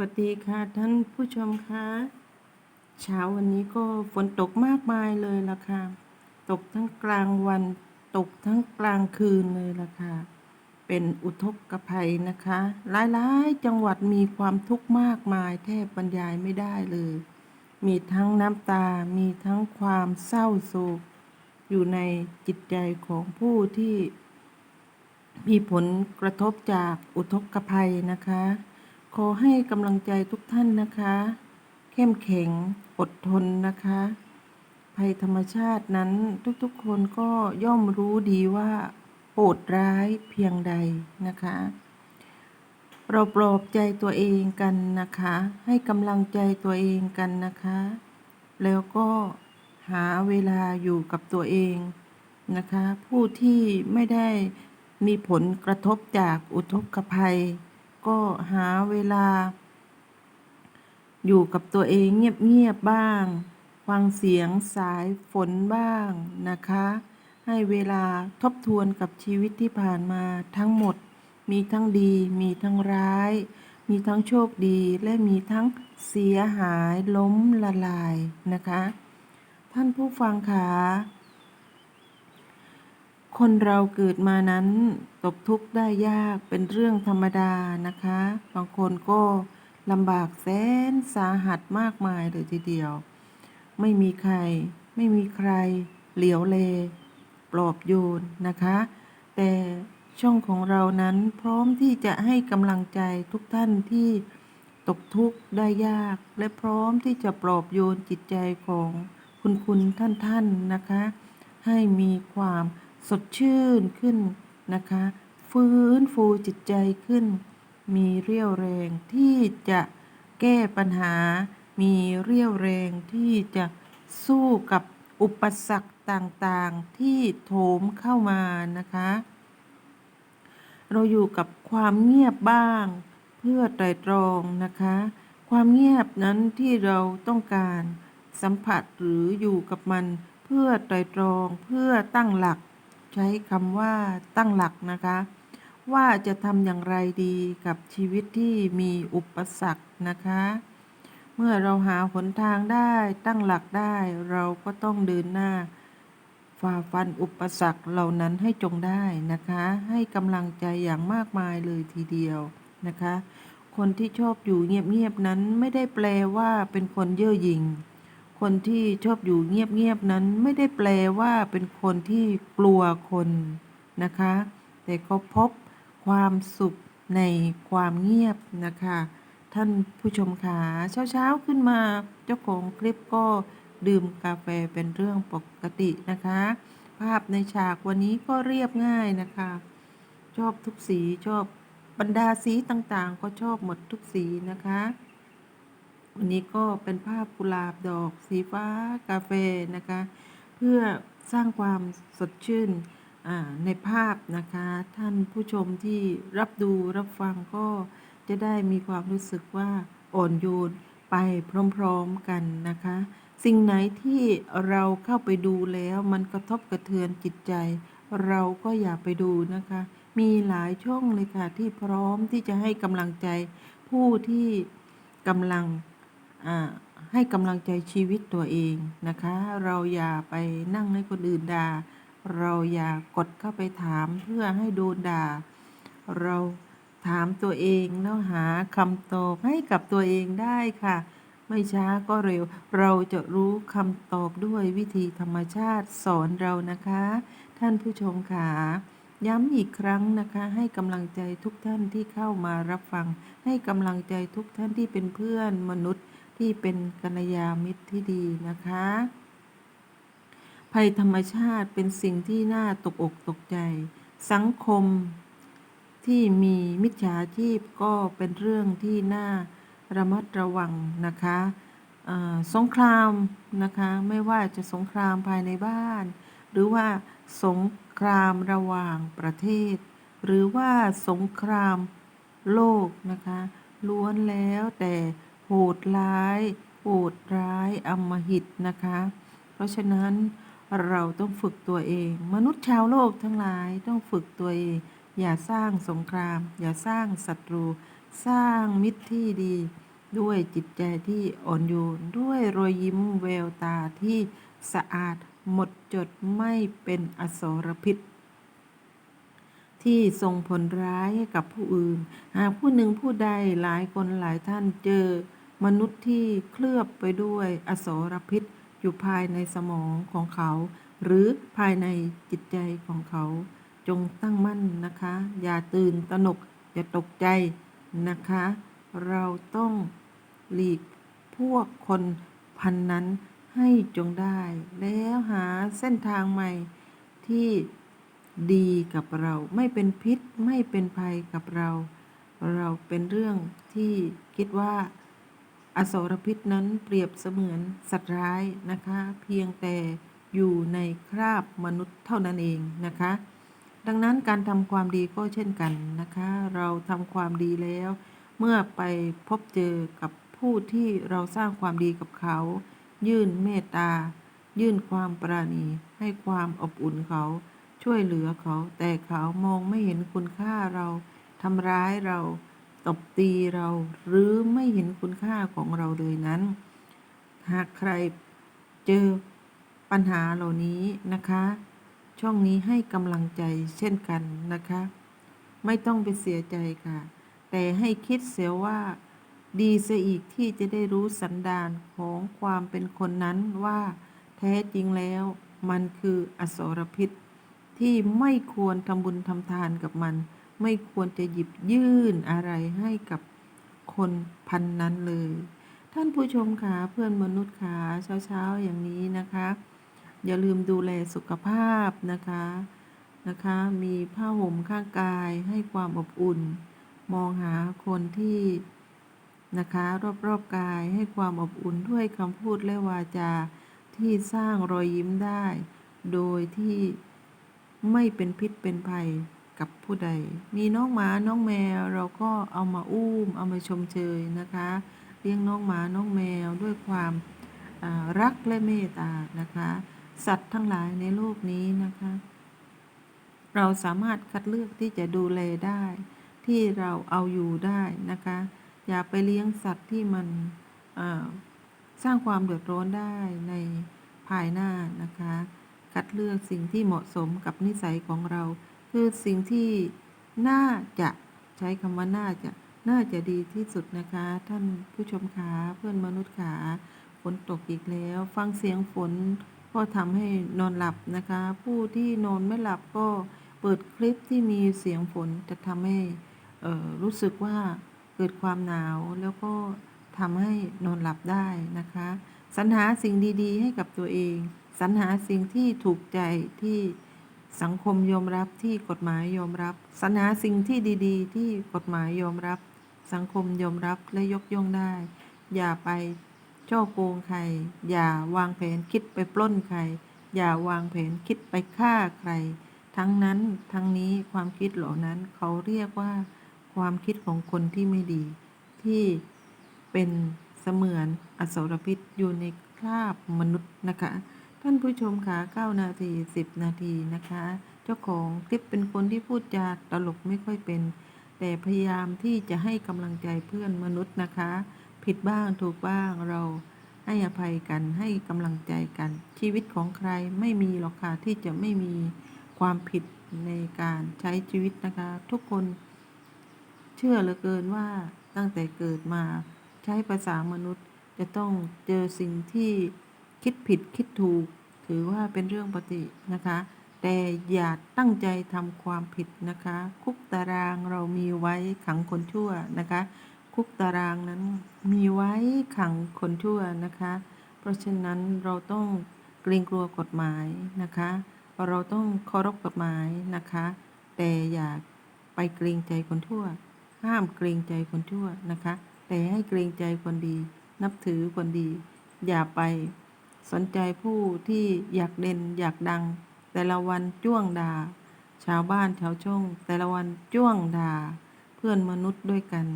วัสดีค่ะท่านผู้ชมคะเช้าวันนี้ก็ฝนตกมากมายเลยล่ะค่ะ ตกทั้งกลางวัน ตกทั้งกลางคืนเลยล่ะค่ะ เป็นอุทกภัยนะคะ หลายๆจังหวัดมีความทุกข์มากมายแทบบรรยายไม่ได้เลย มีทั้งน้ำตา มีทั้งความเศร้าโศก อยู่ในจิตใจของผู้ที่ มีผลกระทบจากอุทกภัยนะคะ ขอให้กำลังใจทุกท่านนะคะ เข้มแข็งอดทนนะคะ ภัยธรรมชาตินั้นทุกๆคนก็ย่อมรู้ดีว่าโหดร้ายเพียงใดนะคะ เราปลอบใจตัวเองกันนะคะ ให้กำลังใจตัวเองกันนะคะ แล้วก็หาเวลาอยู่กับตัวเองนะคะ ผู้ที่ไม่ได้มีผลกระทบจากอุทกภัย ก็หาเวลา อยู่กับตัวเองเงียบๆบ้าง ฟังเสียงสายฝนบ้างนะคะ ให้เวลาทบทวนกับชีวิตที่ผ่านมาทั้งหมด มีทั้งดีมีทั้งร้าย มีทั้งโชคดีและมีทั้งเสียหายล้มละลายนะคะ ท่านผู้ฟังคะคนเราเกิดมานั้น ตกทุกข์ได้ยากเป็นเรื่องธรรมดานะคะ บางคนก็ลำบากแสนสาหัสมากมายเลยทีเดียว ไม่มีใคร ไม่มีใคร เหลียวเล ปลอบโยนนะคะ แต่ช่องของเรานั้นพร้อมที่จะให้กำลังใจทุกท่านที่ตกทุกข์ได้ยาก และพร้อมที่จะปลอบโยนจิตใจของคุณคุณท่านท่านนะคะ ให้มีความสดชื่นขึ้น นะคะ ฟื้นฟูจิตใจขึ้น มีเรี่ยวแรงที่จะแก้ปัญหา มีเรี่ยวแรงที่จะสู้กับอุปสรรคต่างๆที่โถมเข้ามานะคะ เราอยู่กับความเงียบบ้าง เพื่อไตรตรองนะคะ ความเงียบนั้นที่เราต้องการสัมผัสหรืออยู่กับมันเพื่อไตรตรองเพื่อตั้งหลัก ใช้คำว่าตั้งหลักนะคะ ว่าจะทำอย่างไรดีกับชีวิตที่มีอุปสรรคนะคะ เมื่อเราหาหนทางได้ตั้งหลักได้ เราก็ต้องเดินหน้า ฝ่าฟันอุปสรรคเหล่านั้นให้จงได้นะคะ ให้กำลังใจอย่างมากมายเลยทีเดียวนะคะ คนที่ชอบอยู่เงียบๆนั้นไม่ได้แปลว่าเป็นคนเย่อหยิ่ง คนที่ชอบอยู่เงียบๆนั้นไม่ได้แปลว่าเป็นคนที่กลัวคนนะคะ แต่เขาพบความสุขในความเงียบนะคะ ท่านผู้ชมขาเช้าๆขึ้นมาเจ้าของคลิปก็ดื่มกาแฟเป็นเรื่องปกตินะคะ ภาพในฉากวันนี้ก็เรียบง่ายนะคะ ชอบทุกสีชอบบรรดาสีต่างๆ ก็ชอบหมดทุกสีนะคะ วันนี้ก็เป็นภาพกุหลาบดอกสีฟ้ากาแฟนะคะ เพื่อสร้างความสดชื่นในภาพนะคะ ท่านผู้ชมที่รับดูรับฟังก็จะได้มีความรู้สึกว่าอ่อนโยนไปพร้อมๆกันนะคะ สิ่งไหนที่เราเข้าไปดูแล้วมันกระทบกระเทือนจิตใจ เราก็อย่าไปดูนะคะ มีหลายช่องเลยค่ะที่พร้อมที่จะให้กำลังใจผู้ที่กำลัง ให้กำลังใจชีวิตตัวเองนะคะ เราอย่าไปนั่งให้คนอื่นด่า เราอย่ากดเข้าไปถามเพื่อให้โดนด่า เราถามตัวเองแล้วหาคำตอบให้กับตัวเองได้ค่ะ ไม่ช้าก็เร็ว เราจะรู้คำตอบด้วยวิธีธรรมชาติสอนเรานะคะ ท่านผู้ชมค่ะย้ำอีกครั้งนะคะ ให้กำลังใจทุกท่านที่เข้ามารับฟัง ให้กำลังใจทุกท่านที่เป็นเพื่อนมนุษย์ ที่เป็นกัลยาณมิตรที่ดีนะคะ ภัยธรรมชาติเป็นสิ่งที่น่าตกอกตกใจ สังคมที่มีมิจฉาชีพก็เป็นเรื่องที่น่าระมัดระวังนะคะสงครามนะคะไม่ว่าจะสงครามภายในบ้าน หรือว่าสงครามระหว่างประเทศ หรือว่าสงครามโลกนะคะล้วนแล้วแต่ โหดร้าย โหดร้ายอมหิตนะคะ เพราะฉะนั้นเราต้องฝึกตัวเอง มนุษย์ชาวโลกทั้งหลายต้องฝึกตัวเอง อย่าสร้างสงคราม อย่าสร้างศัตรู สร้างมิตรที่ดี ด้วยจิตใจที่อ่อนโยนด้วยรอยยิ้มแววตาที่สะอาดหมดจดไม่เป็นอสรพิษ ที่ส่งผลร้ายให้กับผู้อื่น หากผู้หนึ่งผู้ใดหลายคนหลายท่านเจอ มนุษย์ที่เคลือบไปด้วยอสรพิษอยู่ภายในสมองของเขา หรือภายในจิตใจของเขา จงตั้งมั่นนะคะ อย่าตื่นตระหนก อย่าตกใจนะคะ เราต้องหลีกพวกคนพันนั้นให้จงได้ แล้วหาเส้นทางใหม่ที่ดีกับเราไม่เป็นพิษไม่เป็นภัยกับเรา เราเป็นเรื่องที่คิดว่า อสรพิษนั้นเปรียบเสมือนสัตว์ร้ายนะคะ เพียงแต่อยู่ในคราบมนุษย์เท่านั้นเองนะคะ ดังนั้นการทำความดีก็เช่นกันนะคะ เราทำความดีแล้ว เมื่อไปพบเจอกับผู้ที่เราสร้างความดีกับเขา ยื่นเมตตา ยื่นความปราณี ให้ความอบอุ่นเขา ช่วยเหลือเขา แต่เขามองไม่เห็นคุณค่าเราทำร้ายเรา ตบตีเราหรือไม่เห็นคุณค่าของเราเลยนั้น หากใครเจอปัญหาเหล่านี้นะคะ ช่องนี้ให้กำลังใจเช่นกันนะคะ ไม่ต้องไปเสียใจค่ะ แต่ให้คิดเสียว่า ดีเสียอีกที่จะได้รู้สันดานของความเป็นคนนั้นว่า แท้จริงแล้วมันคืออสรพิษที่ไม่ควรทำบุญทำทานกับมัน ไม่ควรจะหยิบยื่นอะไรให้กับคนพันนั้นเลย ท่านผู้ชมคะเพื่อนมนุษย์ค่ะเช้าๆอย่างนี้นะคะ อย่าลืมดูแลสุขภาพนะคะนะคะ มีผ้าห่มข้างกายให้ความอบอุ่น มองหาคนที่นะคะรอบๆกายให้ความอบอุ่นด้วยคำพูดและวาจาที่สร้างรอยยิ้มได้ โดยที่ไม่เป็นพิษเป็นภัย กับผู้ใด มีน้องหมา น้องแมว เราก็เอามาอุ้ม เอามาชมเชยนะคะ เลี้ยงน้องหมา น้องแมวด้วยความารักและเมตตา นะคะ สัตว์ทั้งหลายในโลกนี้นะคะ เราสามารถคัดเลือกที่จะดูแลได้ ที่เราเอาอยู่ได้นะคะ อย่าไปเลี้ยงสัตว์ที่มันสร้างความเดือดร้อนได้ในภายหน้านะคะ คัดเลือกสิ่งที่เหมาะสมกับนิสัยของเรา คือสิ่งที่น่าจะใช้คำว่าน่าจะน่าจะดีที่สุดนะคะ ท่านผู้ชมขาเพื่อนมนุษย์ขาฝนตกอีกแล้ว ฟังเสียงฝนก็ทำให้นอนหลับนะคะ ผู้ที่นอนไม่หลับก็เปิดคลิปที่มีเสียงฝนจะทำให้รู้สึกว่าเกิดความหนาวแล้วก็ทำให้นอนหลับได้นะคะ สรรหาสิ่งดีๆ ให้กับตัวเอง สรรหาสิ่งที่ถูกใจที่ สังคมยอมรับที่กฎหมายยอมรับสรรหาสิ่งที่ดีๆ ที่กฎหมายยอมรับ สังคมยอมรับและยกย่องได้ อย่าไปช่อโกงใคร อย่าวางแผนคิดไปปล้นใคร อย่าวางแผนคิดไปฆ่าใคร ทั้งนั้นทั้งนี้ความคิดเหล่านั้นเขาเรียกว่า ความคิดของคนที่ไม่ดี ที่เป็นเสมือนอสรพิษอยู่ในคราบมนุษย์นะคะ ท่านผู้ชมคะ9นาที10นาทีนะคะ เจ้าของคลิปเป็นคนที่พูดจาตลกไม่ค่อยเป็น แต่พยายามที่จะให้กำลังใจเพื่อนมนุษย์นะคะ ผิดบ้างถูกบ้างเราให้อภัยกันให้กำลังใจกัน ชีวิตของใครไม่มีหรอกค่ะที่จะไม่มีความผิดในการใช้ชีวิตนะคะ ทุกคนเชื่อเหลือเกินว่าตั้งแต่เกิดมาใช้ภาษามนุษย์จะต้องเจอสิ่งที่ คิดผิดคิดถูก ถือว่าเป็นเรื่องปกตินะคะ แต่อย่าตั้งใจทำความผิดนะคะ คุกตารางเรามีไว้ขังคนชั่วนะคะ คุกตารางนั้นมีไว้ขังคนชั่วนะคะ เพราะฉะนั้นเราต้องเกรงกลัวกฎหมายนะคะ เราต้องเคารพกฎหมายนะคะ แต่อย่าไปเกรงใจคนชั่ว ห้ามเกรงใจคนชั่วนะคะ แต่ให้เกรงใจคนดี นับถือคนดี อย่าไป สนใจผู้ที่อยากเด่นอยากดัง แต่ละวันจ้วงด่าชาวบ้านชาวช่อง แต่ละวันจ้วงด่าเพื่อนมนุษย์ด้วยกัน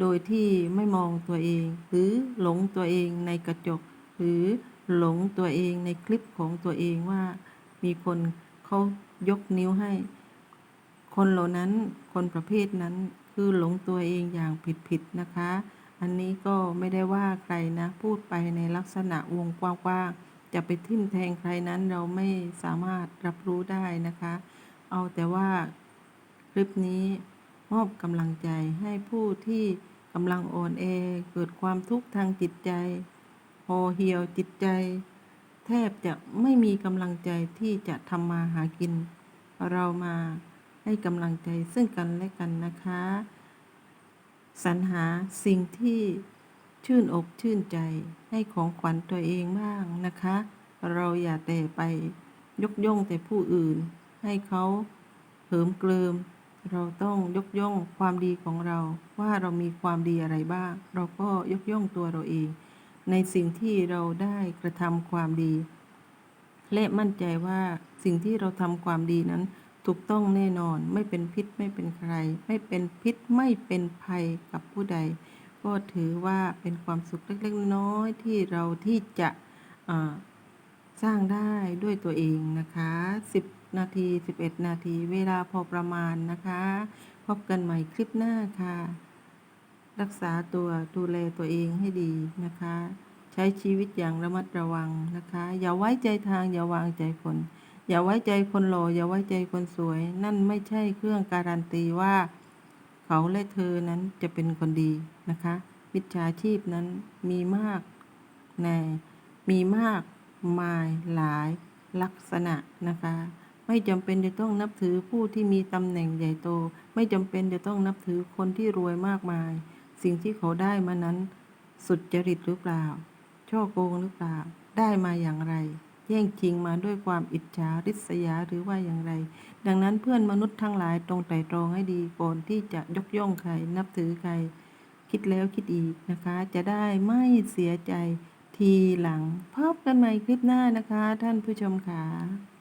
โดยที่ไม่มองตัวเอง หรือหลงตัวเองในกระจก หรือหลงตัวเองในคลิปของตัวเองว่า มีคนเขายกนิ้วให้ คนเหล่านั้นคนประเภทนั้นคือหลงตัวเองอย่างผิดๆนะคะ อันนี้ก็ไม่ได้ว่าใครนะ พูดไปในลักษณะวงกว้างๆจะไปทิ่มแทงใครนั้นเราไม่สามารถรับรู้ได้นะคะ เอาแต่ว่าคลิปนี้มอบกำลังใจให้ผู้ที่กำลังอ่อนแอเกิดความทุกข์ทางจิตใจห่อเหี่ยวจิตใจ แทบจะไม่มีกำลังใจที่จะทำมาหากิน เรามาให้กำลังใจซึ่งกันและกันนะคะ สรรหาสิ่งที่ชื่นอกชื่นใจให้ของขวัญตัวเองบ้างนะคะ เราอย่าแต่ไปยกย่องแต่ผู้อื่น ให้เขาเหิมเกลิม เราต้องยกย่องความดีของเรา ว่าเรามีความดีอะไรบ้าง เราก็ยกย่องตัวเราเอง ในสิ่งที่เราได้กระทำความดี และมั่นใจว่าสิ่งที่เราทำความดีนั้น ถูกต้องแน่นอนไม่เป็นพิษไม่เป็นใคร ไม่เป็นพิษไม่เป็นภัยกับผู้ใด ก็ถือว่าเป็นความสุขเล็กๆน้อยๆที่เราที่จะสร้างได้ด้วยตัวเองนะคะ 10 นาที 11 นาที เวลาพอประมาณนะคะ พบกันใหม่คลิปหน้าค่ะ รักษาตัวดูแลตัวเองให้ดีนะคะ ใช้ชีวิตอย่างระมัดระวังนะคะ อย่าไว้ใจทางอย่าวางใจคน อย่าไว้ใจคนหล่ออย่าไว้ใจคนสวย นั่นไม่ใช่เครื่องการันตีว่า เขาและเธอนั้นจะเป็นคนดีนะคะมิจฉาชีพนั้นมีมากในมีมากมายหลายลักษณะนะคะ ไม่จำเป็นจะต้องนับถือผู้ที่มีตำแหน่งใหญ่โต ไม่จำเป็นจะต้องนับถือคนที่รวยมากมาย สิ่งที่เขาได้มานั้น สุดจริตหรือเปล่า ช่อโกงหรือเปล่า ได้มาอย่างไร แย่งชิงมาด้วยความอิจฉาริษยาหรือว่าอย่างไร ดังนั้นเพื่อนมนุษย์ทั้งหลายตรงไตร่ตรองให้ดีก่อนที่จะยกย่องใครนับถือใคร คิดแล้วคิดอีกนะคะ จะได้ไม่เสียใจทีหลังพบกันใหม่คลิปหน้านะคะ ท่านผู้ชมค่ะ